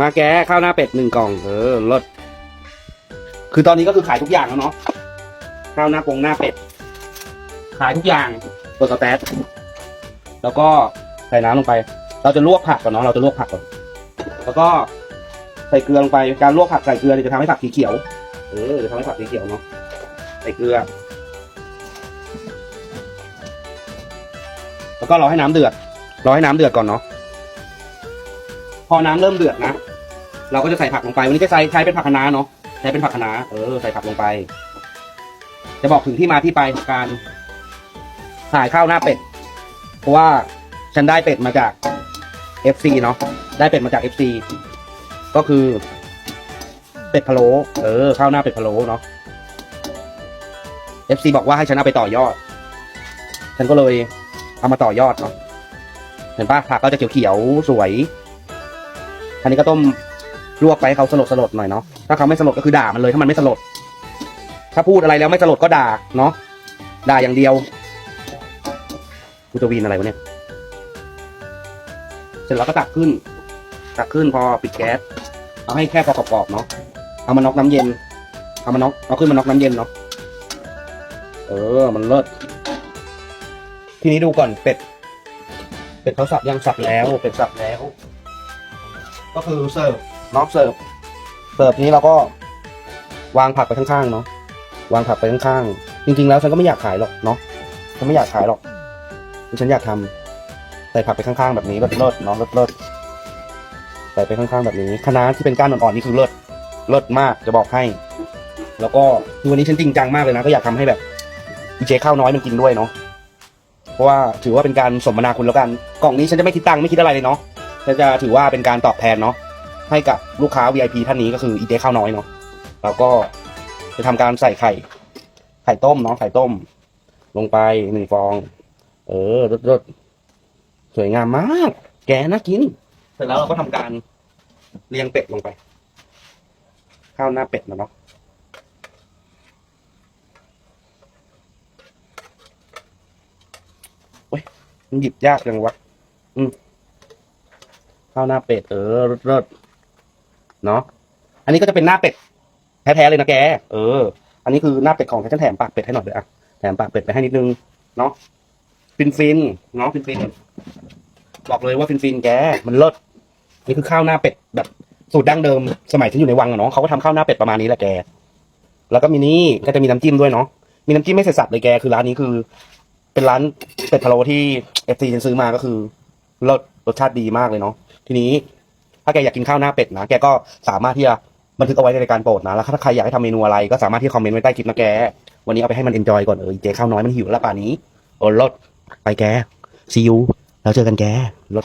มาแกข้าวหน้าเป็ดหนึ่งกล่อง เออรสคือตอนนี้ก็คือขายทุกอย่างแล้วเนาะข้าวหน้าปงหน้าเป็ด ขายทุกอย่างเปิดสแตทแล้วก็ใส่น้ำลงไป เราจะลวกผักก่อนเนาะเราจะลวกผักก่อน แล้วก็ใส่เกลือลงไปการลวกผักใส่เกลือเนี่ยจะทำให้ผักสีเขียวเออจะทำให้ผักสีเขียวเนาะใส่เกลือ แล้วก็รอให้น้ำเดือดรอให้น้ำเดือดก่อนเนาะ พอน้ำเริ่มเดือดนะ เราก็จะใส่ผักลงไป วันนี้จะใส่ใช้เป็นผักคะน้าเนาะ ใช้เป็นผักคะน้าเออ ใส่ผักลงไป จะบอกถึงที่มาที่ไปของการขายข้าวหน้าเป็ด เพราะว่าฉันได้เป็ดมาจาก FC เนาะ ได้เป็ดมาจาก FC ก็คือ เป็ดพะโล้ เออ ข้าวหน้าเป็ดพะโล้เนาะ FC บอกว่าให้ฉันเอาไปต่อยอด ฉันก็เลยเอามาต่อยอดเนาะ เห็นปะผักก็จะเขียวๆสวย อันนี้ก็ต้มลวกไปให้เขาสลดสลดๆหน่อยเนาะ ถ้าเขาไม่สลดก็คือด่ามันเลย ถ้ามันไม่สลด ถ้าพูดอะไรแล้วไม่สลดก็ด่าเนาะ ด่าอย่างเดียวกูจะวีนอะไรวะเนี่ย เสร็จแล้วก็ตักขึ้น ตักขึ้นพอปิดแก๊ส เอาให้แค่พอกรอบๆเนาะ เอามาน็อกน้ำเย็น เอามาน็อกเอาขึ้นมาน็อกน้ำเย็นเนาะ เออ มันเลิศ ทีนี้ดูก่อนเป็ด เป็ดเขาสับยังสับแล้ว เป็ดสับแล้ว ก็คือเสิร์ฟน้องเสิร์ฟเสิร์ฟนี้เราก็วางผักไปข้างๆเนาะวางผักไปข้างๆจริง ๆ แล้วฉันก็ไม่อยากขายหรอกเนาะฉันไม่อยากขายหรอกฉันอยากทำใส่ผักไปข้างๆแบบนี้เลิศเลิศเนาะเลิศเลิศใส่ไปข้างๆแบบนี้คณะที่เป็นก้านอ่อนๆนี่คือเลิศเลิศมากจะบอกให้ แล้วก็คือวันนี้ฉันจริงจังมากเลยนะก็อยากทำให้แบบดีเจข้าวน้อยมันกินด้วยเนาะเพราะว่าถือว่าเป็นการสมนาคุณแล้วกัน กล่องนี้ฉันจะไม่คิดตังค์ไม่คิดอะไรเลยเนาะ ฉันจะถือว่าเป็นการตอบแทนเนาะให้กับลูกค้า VIP ท่านนี้ก็คืออีเจข้าวน้อยเนาะแล้วก็จะทำการใส่ไข่ ไข่ต้มเนาะไข่ต้ม ลงไปหนึ่งฟอง เออรสรสสวยงามมาก แกน่ากิน เสร็จแล้วเราก็ทำการเรียงเป็ดลงไป ข้าวหน้าเป็ดนะเนาะมันหยิบยากจังวะ อืม ข้าวหน้าเป็ดเออรสรสเนาะอันนี้ก็จะเป็นหน้าเป็ดแท้ๆเลยนะแก เออ อันนี้คือหน้าเป็ดของฉันแถมปากเป็ดให้หน่อยเลยอะแถมปากเป็ดไปให้นิดนึง เนาะฟินฟินเนาะฟินฟินบอกเลยว่าฟินฟินแก มันเลิศนี่คือข้าวหน้าเป็ดแบบสูตรดั้งเดิมสมัยฉันอยู่ในวังอะเนาะเขาก็ทำข้าวหน้าเป็ดประมาณนี้แหละแก แล้วก็มีนี่ก็จะมีน้ำจิ้มด้วยเนาะมีน้ำจิ้มไม่เสร็จสับเลยแกคือร้านนี้คือ เป็นร้านเป็ดพะโล้ที่เอฟซีฉันซื้อมาก็คือรสรสชาติดีมากเลยเนาะ ทีนี้ ถ้าแกอยากกินข้าวหน้าเป็ดนะแกก็สามารถที่จะบันทึกเอาไว้ในรายการโปรดนะแล้วถ้าใครอยากให้ทำเมนูอะไรก็สามารถที่คอมเมนต์ไว้ใต้คลิปนะแก วันนี้เอาไปให้มันเอนจอยก่อนเออเจ๊ข้าวน้อยมันหิวแล้วป่านนี้โอ้รถไปแกซียูแล้วเจอกันแกรถ